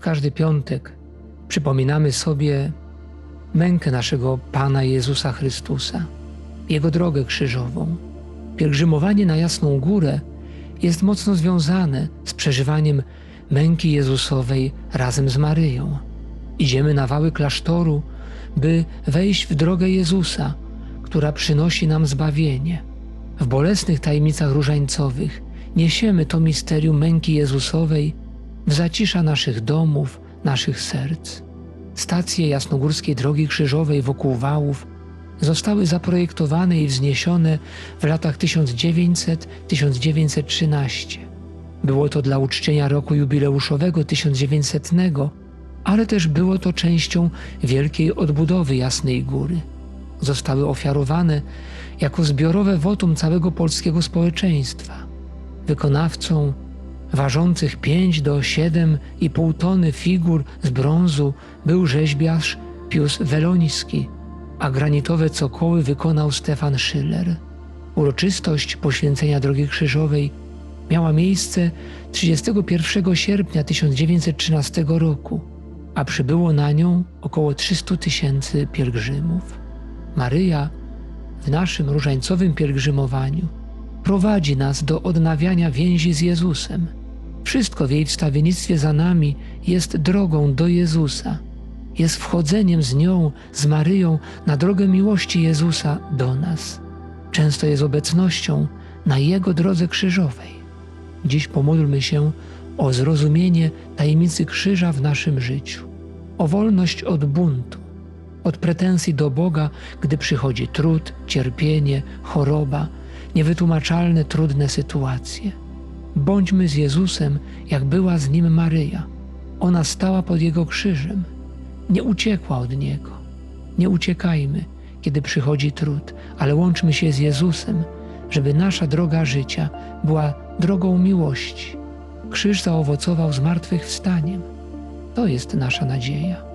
każdy piątek przypominamy sobie mękę naszego Pana Jezusa Chrystusa, Jego drogę krzyżową. Pielgrzymowanie na Jasną Górę jest mocno związane z przeżywaniem męki Jezusowej razem z Maryją. Idziemy na wały klasztoru, by wejść w drogę Jezusa, która przynosi nam zbawienie. W bolesnych tajemnicach różańcowych niesiemy to misterium męki Jezusowej zacisza naszych domów, naszych serc. Stacje jasnogórskiej drogi krzyżowej wokół wałów zostały zaprojektowane i wzniesione w latach 1900-1913. Było to dla uczczenia roku jubileuszowego 1900, ale też było to częścią wielkiej odbudowy Jasnej Góry. Zostały ofiarowane jako zbiorowe wotum całego polskiego społeczeństwa. Wykonawcą ważących 5 do 7,5 tony figur z brązu był rzeźbiarz Pius Weloński, a granitowe cokoły wykonał Stefan Schiller. Uroczystość poświęcenia Drogi Krzyżowej miała miejsce 31 sierpnia 1913 roku, a przybyło na nią około 300 tysięcy pielgrzymów. Maryja w naszym różańcowym pielgrzymowaniu prowadzi nas do odnawiania więzi z Jezusem. Wszystko w jej wstawiennictwie za nami jest drogą do Jezusa, jest wchodzeniem z nią, z Maryją na drogę miłości Jezusa do nas. Często jest obecnością na Jego drodze krzyżowej. Dziś pomódlmy się o zrozumienie tajemnicy krzyża w naszym życiu, o wolność od buntu, od pretensji do Boga, gdy przychodzi trud, cierpienie, choroba, niewytłumaczalne, trudne sytuacje. Bądźmy z Jezusem, jak była z nim Maryja. Ona stała pod jego krzyżem, nie uciekła od niego. Nie uciekajmy, kiedy przychodzi trud, ale łączmy się z Jezusem, żeby nasza droga życia była drogą miłości. Krzyż zaowocował zmartwychwstaniem. To jest nasza nadzieja.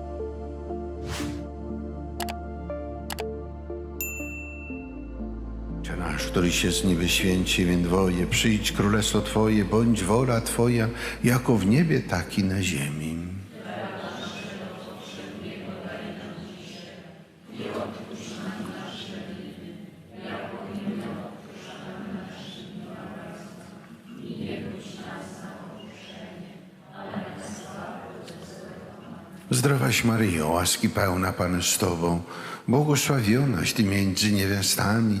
Ojcze nasz, który się z niby święci imię Twoje, przyjdź królestwo Twoje, bądź wola Twoja, jako w niebie, tak i na ziemi. Zdrowaś Maryjo, łaski pełna Pan z Tobą, błogosławionaś Ty między niewiastami